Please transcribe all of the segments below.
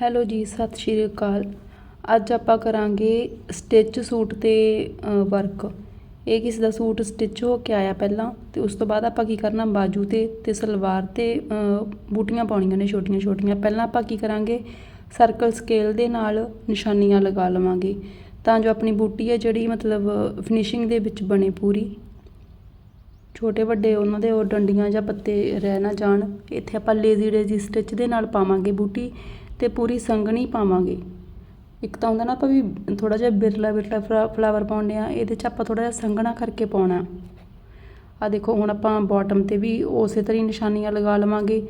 Hello ਜੀ, ਸਤਿ ਸ਼੍ਰੀ ਅਕਾਲ। ਅੱਜ ਆਪਾਂ ਕਰਾਂਗੇ ਸਟਿਚ ਸੂਟ ਤੇ ਵਰਕ ਇਹ ਕਿਸੇ ਦਾ ਸੂਟ ਸਟਿਚ ਹੋ ਕੇ ਆਇਆ ਪਹਿਲਾਂ ਤੇ ਉਸ ਤੋਂ ਬਾਅਦ ਆਪਾਂ ਕੀ ਕਰਨਾ, ਬਾਜੂ ਤੇ ਤੇ ਸਲਵਾਰ ਤੇ ਬੂਟੀਆਂ ਪਾਉਣੀਆਂ ਨੇ ਛੋਟੀਆਂ ਛੋਟੀਆਂ। ਪਹਿਲਾਂ ਆਪਾਂ ਕੀ ਕਰਾਂਗੇ ਸਰਕਲ ਸਕੇਲ ਦੇ ਨਾਲ ਨਿਸ਼ਾਨੀਆਂ ਲਗਾ ਲਵਾਂਗੇ। ਤਾਂ ਜੋ ਆਪਣੀ ਬੂਟੀ ਹੈ ਜਿਹੜੀ ਮਤਲਬ ਫਿਨਿਸ਼ਿੰਗ ਦੇ ਵਿੱਚ ਬਣੇ ਪੂਰੀ। ਛੋਟੇ ਵੱਡੇ ਉਹਨਾਂ ਦੇ ਉਹ ਡੰਡੀਆਂ ਜਾਂ ਪੱਤੇ ਰਹਿ ਨਾ ਜਾਣ। ਇੱਥੇ ਆਪਾਂ ਲੇਜ਼ੀ ਡੇਜ਼ੀ ਸਟਿਚ ਦੇ ਨਾਲ ਪਾਵਾਂਗੇ ਬੂਟੀ। ਤੇ ਪੂਰੀ ਸੰਘਣੀ ਪਾਵਾਂਗੇ। ਇੱਕ ਤਾਂ ਹੁੰਦਾ ਨਾ ਆਪਾਂ ਵੀ ਥੋੜਾ ਜਿਹਾ ਬਿਰਲਾ ਬਿਰਲਾ ਫਲਾਵਰ ਪਾਉਂਦੇ ਆ ਇਹਦੇ 'ਚ ਆਪਾਂ ਥੋੜਾ ਜਿਹਾ ਸੰਘਣਾ ਕਰਕੇ ਪਾਉਣਾ। ਆ ਦੇਖੋ, ਹੁਣ ਆਪਾਂ ਬਾਟਮ ਤੇ ਵੀ ਉਸੇ ਤਰ੍ਹਾਂ ਹੀ ਨਿਸ਼ਾਨੀਆਂ ਲਗਾ ਲਵਾਂਗੇ।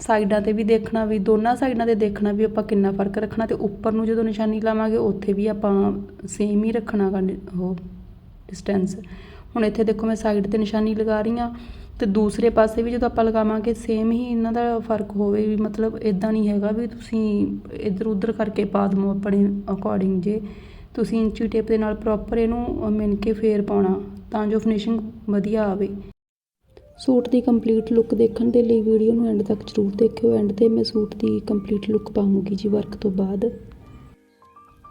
ਸਾਈਡਾਂ ਤੇ ਵੀ ਦੇਖਣਾ, ਵੀ ਦੋਨਾਂ ਸਾਈਡਾਂ ਤੇ ਦੇਖਣਾ ਵੀ ਆਪਾਂ ਕਿੰਨਾ ਫ਼ਰਕ ਰੱਖਣਾ ਤੇ ਉੱਪਰ ਨੂੰ ਜਦੋਂ ਨਿਸ਼ਾਨੀ ਲਾਵਾਂਗੇ, ਉੱਥੇ ਵੀ ਆਪਾਂ ਸੇਮ ਹੀ ਰੱਖਣਾ ਗਾ ਨਿ- ਉਹ ਡਿਸਟੈਂਸ ਹੁਣ ਇੱਥੇ ਦੇਖੋ ਮੈਂ ਸਾਈਡ ਤੇ ਨਿਸ਼ਾਨੀ ਲਗਾ ਰਹੀ ਹਾਂ। ਤੇ ਦੂਸਰੇ ਪਾਸੇ ਵੀ ਜਦੋਂ ਆਪਾਂ ਲਗਾਵਾਂਗੇ ਸੇਮ ਹੀ ਇਹਨਾਂ ਦਾ ਫ਼ਰਕ ਹੋਵੇ ਵੀ ਮਤਲਬ ਇਦਾਂ ਨਹੀਂ ਹੈਗਾ ਵੀ ਤੁਸੀਂ ਇੱਧਰ ਉੱਧਰ ਕਰਕੇ ਪਾ ਦਮੋ ਆਪਣੇ ਅਕੋਰਡਿੰਗ ਜੇ। ਤੁਸੀਂ ਇੰਚੀ ਟੇਪ ਦੇ ਨਾਲ ਪ੍ਰੋਪਰ ਇਹਨੂੰ ਮਿਣ ਕੇ ਫੇਰ ਪਾਉਣਾ, ਤਾਂ ਜੋ ਫਿਨਿਸ਼ਿੰਗ ਵਧੀਆ ਆਵੇ। ਸੂਟ ਦੀ ਕੰਪਲੀਟ ਲੁੱਕ ਦੇਖਣ ਦੇ ਲਈ ਵੀਡੀਓ ਨੂੰ ਐਂਡ ਤੱਕ ਜ਼ਰੂਰ ਦੇਖਿਓ। ਐਂਡ ਤੇ ਮੈਂ ਸੂਟ ਦੀ ਕੰਪਲੀਟ ਲੁੱਕ ਪਾਵਾਂਗੀ ਜੀ ਵਰਕ ਤੋਂ ਬਾਅਦ।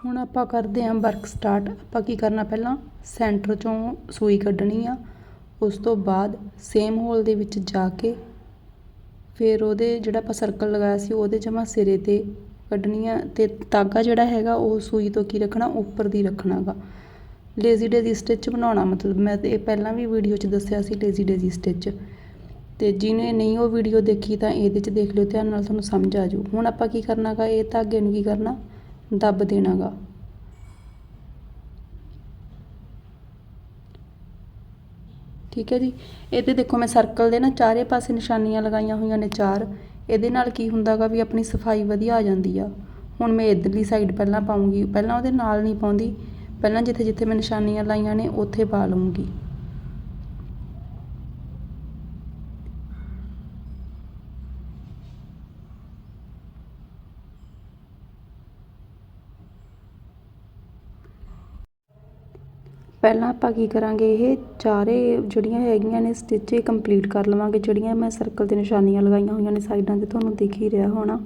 ਹੁਣ ਆਪਾਂ ਕਰਦੇ ਹਾਂ ਵਰਕ ਸਟਾਰਟ ਆਪਾਂ ਕੀ ਕਰਨਾ ਪਹਿਲਾਂ ਸੈਂਟਰ ਚੋਂ ਸੂਈ ਕੱਢਣੀ ਆ। ਉਸ ਤੋਂ ਬਾਅਦ ਸੇਮ ਹੋਲ ਦੇ ਵਿੱਚ ਜਾ ਕੇ ਫਿਰ ਉਹਦੇ ਜਿਹੜਾ ਆਪਾਂ ਸਰਕਲ ਲਗਾਇਆ ਸੀ, ਉਹਦੇ ਜਮਾ ਸਿਰੇ ਤੇ ਕੱਢਣੀ ਆ ਤੇ ਤਾਗਾ ਜਿਹੜਾ ਹੈਗਾ, ਉਹ ਸੂਈ ਤੋਂ ਕੀ ਰੱਖਣਾ, ਉੱਪਰ ਦੀ ਰੱਖਣਾਗਾ ਲੇਜ਼ੀ ਡੇਜ਼ੀ ਸਟਿਚ ਬਣਾਉਣਾ ਮਤਲਬ ਮੈਂ ਤੇ ਇਹ ਪਹਿਲਾਂ ਵੀ ਵੀਡੀਓ 'ਚ ਦੱਸਿਆ ਸੀ ਲੇਜ਼ੀ ਡੇਜ਼ੀ ਸਟਿਚ ਤੇ ਜਿਹਨੇ ਨਹੀਂ ਉਹ ਵੀਡੀਓ ਦੇਖੀ ਤਾਂ ਇਹਦੇ 'ਚ ਦੇਖ ਲਿਓ, ਧਿਆਨ ਨਾਲ ਤੁਹਾਨੂੰ ਸਮਝ ਆ ਜਾਊ। ਹੁਣ ਆਪਾਂ ਕੀ ਕਰਨਾਗਾ ਇਹ ਧਾਗੇ ਨੂੰ ਕੀ ਕਰਨਾ, ਦੱਬ ਦੇਣਾਗਾ ਠੀਕ ਹੈ ਜੀ। ਇਹਦੇ ਦੇਖੋ ਮੈਂ ਸਰਕਲ ਦੇ ਨਾ ਚਾਰੇ ਪਾਸੇ ਨਿਸ਼ਾਨੀਆਂ ਲਗਾਈਆਂ ਹੋਈਆਂ ਨੇ ਚਾਰ। ਇਹਦੇ ਨਾਲ ਕੀ ਹੁੰਦਾਗਾ ਵੀ ਆਪਣੀ ਸਫ਼ਾਈ ਵਧੀਆ ਆ ਜਾਂਦੀ ਆ। ਹੁਣ ਮੈਂ ਇਧਰਲੀ ਸਾਈਡ ਪਹਿਲਾਂ ਪਾਉਂਗੀ। ਪਹਿਲਾਂ ਉਹਦੇ ਨਾਲ ਨਹੀਂ ਪਾਉਂਦੀ। ਪਹਿਲਾਂ ਜਿੱਥੇ ਜਿੱਥੇ ਮੈਂ ਨਿਸ਼ਾਨੀਆਂ ਲਾਈਆਂ ਨੇ, ਉੱਥੇ ਪਾ ਲਵਾਂਗੀ ਪਹਿਲਾਂ ਆਪਾਂ ਕੀ ਕਰਾਂਗੇ, ਇਹ ਚਾਰੇ ਜਿਹੜੀਆਂ ਹੈਗੀਆਂ ਨੇ ਸਟਿਚ ਕੰਪਲੀਟ ਕਰ ਲਵਾਂਗੇ, ਜਿਹੜੀਆਂ ਮੈਂ ਸਰਕਲ ਤੇ ਨਿਸ਼ਾਨੀਆਂ ਲਗਾਈਆਂ ਹੋਈਆਂ ਨੇ ਸਾਈਡਾਂ ਤੇ, ਤੁਹਾਨੂੰ ਦਿਖ ਹੀ ਰਿਹਾ ਹੋਣਾ।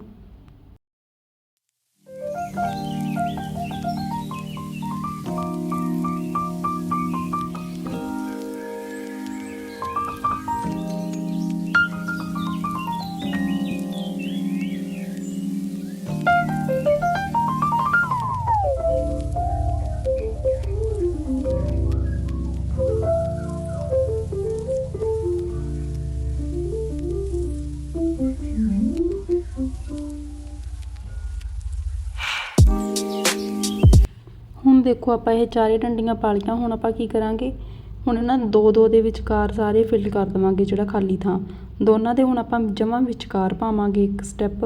ਦੇਖੋ ਆਪਾਂ ਇਹ ਚਾਰੇ ਡੰਡੀਆਂ ਪਾ ਲਈਆਂ ਹੁਣ ਆਪਾਂ ਕੀ ਕਰਾਂਗੇ? ਹੁਣ ਇਹਨਾਂ ਦੋ ਦੋ ਦੇ ਵਿਚਕਾਰ ਸਾਰੇ ਫਿਲ ਕਰ ਦੇਵਾਂਗੇ ਜਿਹੜਾ ਖਾਲੀ ਥਾਂ। ਦੋਨਾਂ ਦੇ ਹੁਣ ਆਪਾਂ ਜਮਾਂ ਵਿਚਕਾਰ ਪਾਵਾਂਗੇ ਇੱਕ ਸਟੈਪ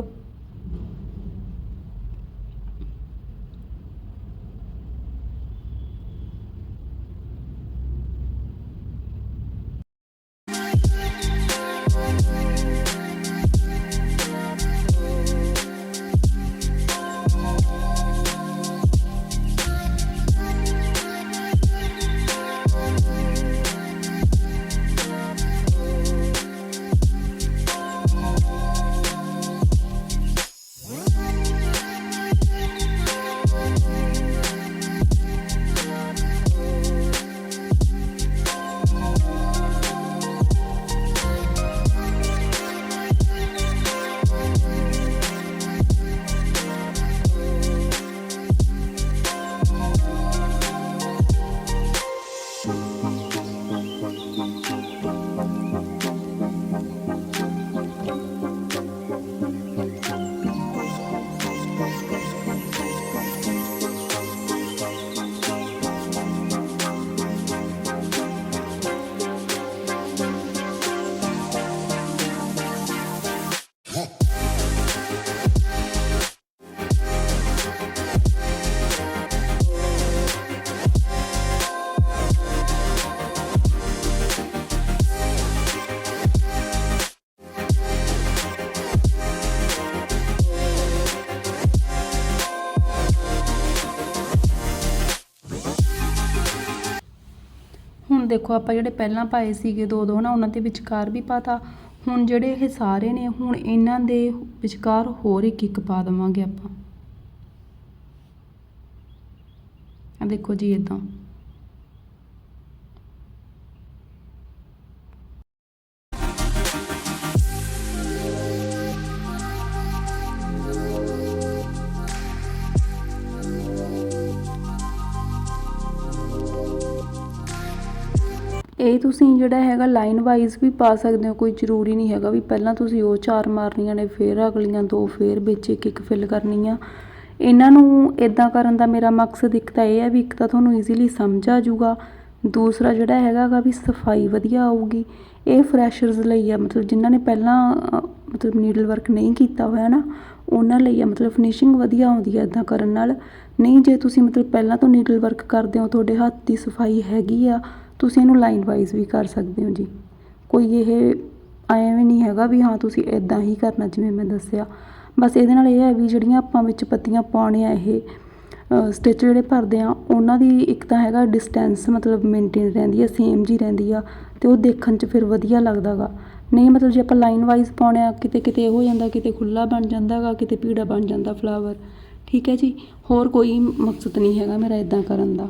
ਦੇਖੋ, ਆਪਾਂ ਜਿਹੜੇ ਪਹਿਲਾਂ ਪਾਏ ਸੀਗੇ ਦੋ ਦੋ ਨਾ ਉਹਨਾਂ ਦੇ ਵਿਚਕਾਰ ਵੀ ਪਾਤਾ ਹੁਣ ਜਿਹੜੇ ਇਹ ਸਾਰੇ ਨੇ, ਹੁਣ ਇਹਨਾਂ ਦੇ ਵਿਚਕਾਰ ਹੋਰ ਇੱਕ ਇੱਕ ਪਾ ਦੇਵਾਂਗੇ ਆਪਾਂ। ਆ ਦੇਖੋ ਜੀ ਇਦਾਂ ਇਹ ਤੁਸੀਂ ਜਿਹੜਾ ਹੈਗਾ ਲਾਈਨ ਵਾਈਜ਼ ਵੀ ਪਾ ਸਕਦੇ ਹੋ, ਕੋਈ ਜ਼ਰੂਰੀ ਨਹੀਂ ਹੈਗਾ ਵੀ ਪਹਿਲਾਂ ਤੁਸੀਂ ਉਹ ਚਾਰ ਮਾਰਨੀਆਂ ਨੇ, ਫਿਰ ਅਗਲੀਆਂ ਦੋ, ਫਿਰ ਵਿੱਚ ਇੱਕ ਇੱਕ ਫਿਲ ਕਰਨੀ ਆ ਇਹਨਾਂ ਨੂੰ ਇਦਾਂ ਕਰਨ ਦਾ ਮੇਰਾ ਮਕਸਦ ਇੱਕ ਤਾਂ ਇਹ ਹੈ ਵੀ ਇੱਕ ਤਾਂ ਤੁਹਾਨੂੰ ਈਜ਼ੀਲੀ ਸਮਝ ਆ ਜਾਊਗਾ। ਦੂਸਰਾ ਜਿਹੜਾ ਹੈਗਾ ਵੀ ਸਫ਼ਾਈ ਵਧੀਆ ਆਊਗੀ। ਇਹ ਫਰੈਸ਼ਰਸ ਲਈ ਆ, ਮਤਲਬ ਜਿਨ੍ਹਾਂ ਨੇ ਪਹਿਲਾਂ ਮਤਲਬ ਨੀਡਲ ਵਰਕ ਨਹੀਂ ਕੀਤਾ ਹੋਇਆ ਨਾ, ਉਹਨਾਂ ਲਈ ਆ, ਮਤਲਬ ਫਿਨਿਸ਼ਿੰਗ ਵਧੀਆ ਆਉਂਦੀ ਹੈ ਇਦਾਂ ਕਰਨ ਨਾਲ। ਨਹੀਂ, ਜੇ ਤੁਸੀਂ ਮਤਲਬ ਪਹਿਲਾਂ ਤੋਂ ਨੀਡਲ ਵਰਕ ਕਰਦੇ ਹੋ, ਤੁਹਾਡੇ ਹੱਥ ਦੀ ਸਫ਼ਾਈ ਹੈਗੀ ਆ ਤੁਸੀਂ ਇਹਨੂੰ ਲਾਈਨ ਵਾਈਜ਼ ਵੀ ਕਰ ਸਕਦੇ ਹੋ ਜੀ। ਕੋਈ ਇਹ ਐਵੇਂ ਨਹੀਂ ਹੈਗਾ ਵੀ ਹਾਂ, ਤੁਸੀਂ ਇਦਾਂ ਹੀ ਕਰਨਾ ਜਿਵੇਂ ਮੈਂ ਦੱਸਿਆ। ਬਸ ਇਹਦੇ ਨਾਲ ਇਹ ਹੈ ਵੀ ਜਿਹੜੀਆਂ ਆਪਾਂ ਵਿੱਚ ਪੱਤੀਆਂ ਪਾਉਣੇ ਆ ਇਹ ਸਟਿਚ ਜਿਹੜੇ ਭਰਦੇ ਆ ਉਹਨਾਂ ਦੀ ਇੱਕ ਤਾਂ ਹੈਗਾ ਡਿਸਟੈਂਸ ਮਤਲਬ ਮੇਨਟੇਨ ਰਹਿੰਦੀ ਆ ਸੇਮ ਜੀ ਰਹਿੰਦੀ ਆ ਤੇ ਉਹ ਦੇਖਣ 'ਚ ਫਿਰ ਵਧੀਆ ਲੱਗਦਾ ਗਾ। ਨਹੀਂ, ਮਤਲਬ ਜੇ ਆਪਾਂ ਲਾਈਨ ਵਾਈਜ਼ ਪਾਉਣੇ ਆ, ਕਿਤੇ ਕਿਤੇ ਇਹ ਹੋ ਜਾਂਦਾ, ਕਿਤੇ ਖੁੱਲਾ ਬਣ ਜਾਂਦਾ ਗਾ, ਕਿਤੇ ਪੀੜਾ ਬਣ ਜਾਂਦਾ ਫਲਾਵਰ ਠੀਕ ਹੈ ਜੀ? ਹੋਰ ਕੋਈ ਮਕਸਦ ਨਹੀਂ ਹੈਗਾ ਮੇਰਾ ਇਦਾਂ ਕਰਨ ਦਾ।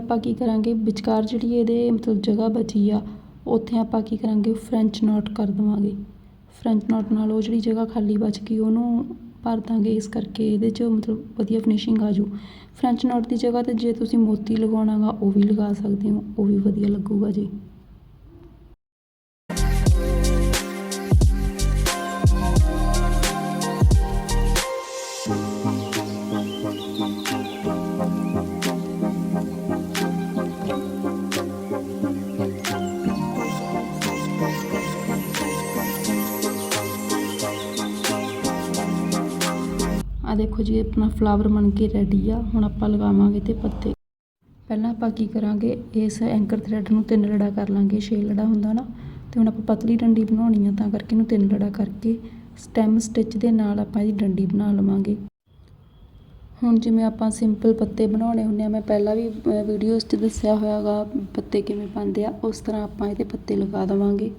ਆਪਾਂ ਕੀ ਕਰਾਂਗੇ? ਵਿਚਕਾਰ ਜਿਹੜੀ ਇਹਦੇ ਮਤਲਬ ਜਗ੍ਹਾ ਬਚੀ ਆ, ਉੱਥੇ ਆਪਾਂ ਕੀ ਕਰਾਂਗੇ? ਫਰੈਂਚ ਨੋਟ ਕਰ ਦੇਵਾਂਗੇ। ਫਰੈਂਚ ਨੋਟ ਨਾਲ ਉਹ ਜਿਹੜੀ ਜਗ੍ਹਾ ਖਾਲੀ ਬਚ ਗਈ, ਉਹਨੂੰ ਭਰ ਦਾਂਗੇ। ਇਸ ਕਰਕੇ ਇਹਦੇ 'ਚ ਮਤਲਬ ਵਧੀਆ ਫਿਨਿਸ਼ਿੰਗ ਆ ਜੂ। ਫਰੈਂਚ ਨੋਟ ਦੀ ਜਗ੍ਹਾ ਤੇ ਜੇ ਤੁਸੀਂ ਮੋਤੀ ਲਗਾਉਣਾ ਗਾ, ਉਹ ਵੀ ਲਗਾ ਸਕਦੇ ਹੋ। ਉਹ ਵੀ ਵਧੀਆ ਲੱਗੂਗਾ ਜੀ। ਆ ਦੇਖੋ ਜੀ ਆਪਣਾ ਫਲਾਵਰ ਬਣ ਕੇ ਰੈਡੀ ਆ। ਹੁਣ ਆਪਾਂ ਲਗਾਵਾਂਗੇ ਤੇ ਪੱਤੇ। ਪਹਿਲਾਂ ਆਪਾਂ ਕੀ ਕਰਾਂਗੇ, ਇਸ ਐਂਕਰ ਥਰੈਡ ਨੂੰ ਤਿੰਨ ਲੜਾ ਕਰ ਲਾਂਗੇ, ਛੇ ਲੜਾ ਹੁੰਦਾ ਨਾ। ਤੇ ਹੁਣ ਆਪਾਂ ਪਤਲੀ ਡੰਡੀ ਬਣਾਉਣੀ ਆ, ਤਾਂ ਕਰਕੇ ਇਹਨੂੰ ਤਿੰਨ ਲੜਾ ਕਰਕੇ ਸਟੈਮ ਸਟਿਚ ਦੇ ਨਾਲ ਆਪਾਂ ਇਹਦੀ ਡੰਡੀ ਬਣਾ ਲਵਾਂਗੇ। ਹੁਣ ਜਿਵੇਂ ਆਪਾਂ ਸਿੰਪਲ ਪੱਤੇ ਬਣਾਉਣੇ ਹੁੰਦੇ ਆ, ਮੈਂ ਪਹਿਲਾਂ ਵੀ ਵੀਡੀਓਜ਼ 'ਚ ਦੱਸਿਆ ਹੋਇਆਗਾ ਪੱਤੇ ਕਿਵੇਂ ਪਾਉਂਦੇ ਆ, ਉਸ ਤਰ੍ਹਾਂ ਆਪਾਂ ਇਹਦੇ ਪੱਤੇ ਲਗਾ ਦੇਵਾਂਗੇ।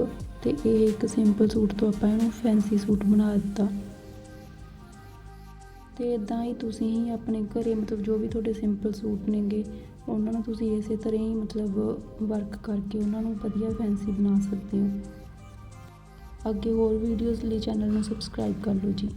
ਲੁੱਕ ਤੇ ਇਹ ਇੱਕ ਸਿੰਪਲ ਸੂਟ ਤੋਂ ਆਪਾਂ ਇਹਨੂੰ ਫੈਂਸੀ ਸੂਟ ਬਣਾ ਦਿੱਤਾ। ਤੇ ਇਦਾਂ ਹੀ ਤੁਸੀਂ ਹੀ ਆਪਣੇ ਘਰੇ ਮਤਲਬ ਜੋ ਵੀ ਤੁਹਾਡੇ ਸਿੰਪਲ ਸੂਟ ਨੇਗੇ, ਉਹਨਾਂ ਨੂੰ ਤੁਸੀਂ ਇਸੇ ਤਰ੍ਹਾਂ ਹੀ ਮਤਲਬ ਵਰਕ ਕਰਕੇ ਉਹਨਾਂ ਨੂੰ ਵਧੀਆ ਫੈਂਸੀ ਬਣਾ ਸਕਦੇ ਹੋ। ਅੱਗੇ ਹੋਰ ਵੀਡੀਓਜ਼ ਲਈ ਚੈਨਲ ਨੂੰ ਸਬਸਕ੍ਰਾਈਬ ਕਰ ਲਓ ਜੀ।